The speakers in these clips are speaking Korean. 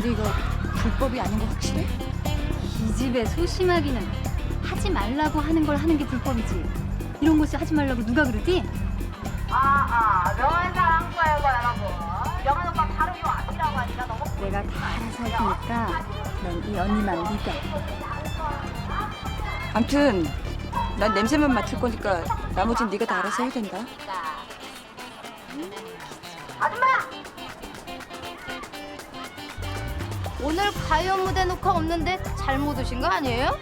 근데 이거 불법이 아닌 거 확실해? 이 집에 소심하기는 하지 말라고 하는 걸 하는 게 불법이지. 이런 곳에 하지 말라고 누가 그러지? 아, 아, 명언사 한거예요, 여러분. 명언 오빠 바로 요 앞이라고 하니까 너무 내가 다 알아서 할 테니까 넌 이 언니만 믿어. 암튼 난 냄새만 맡을 거니까 나머진 네가 다 알아서 해야 된다. 아줌마! 오늘 가요 무대 녹화 없는데 잘못 오신 거 아니에요?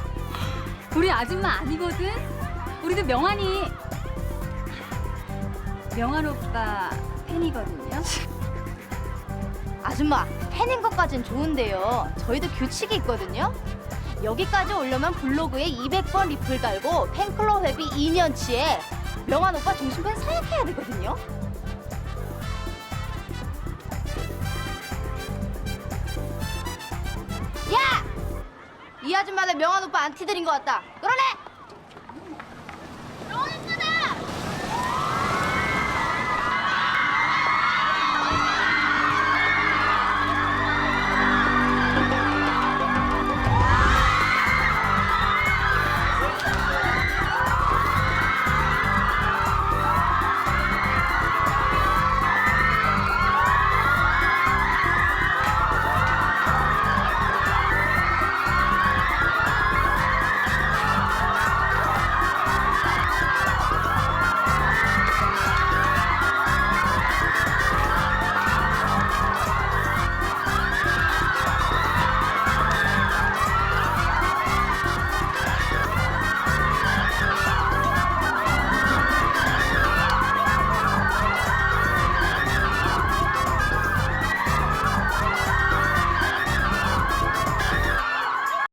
우리 아줌마 아니거든? 우리도 명환이 명환 오빠 팬이거든요. 아줌마, 팬인 것까진 좋은데요. 저희도 규칙이 있거든요. 여기까지 오려면 블로그에 200번 리플 달고 팬클럽 회비 2년치에 명환 오빠 중심팬 사약해야 되거든요. 아줌마들 명환 오빠 안티들인 것 같다. 그러네.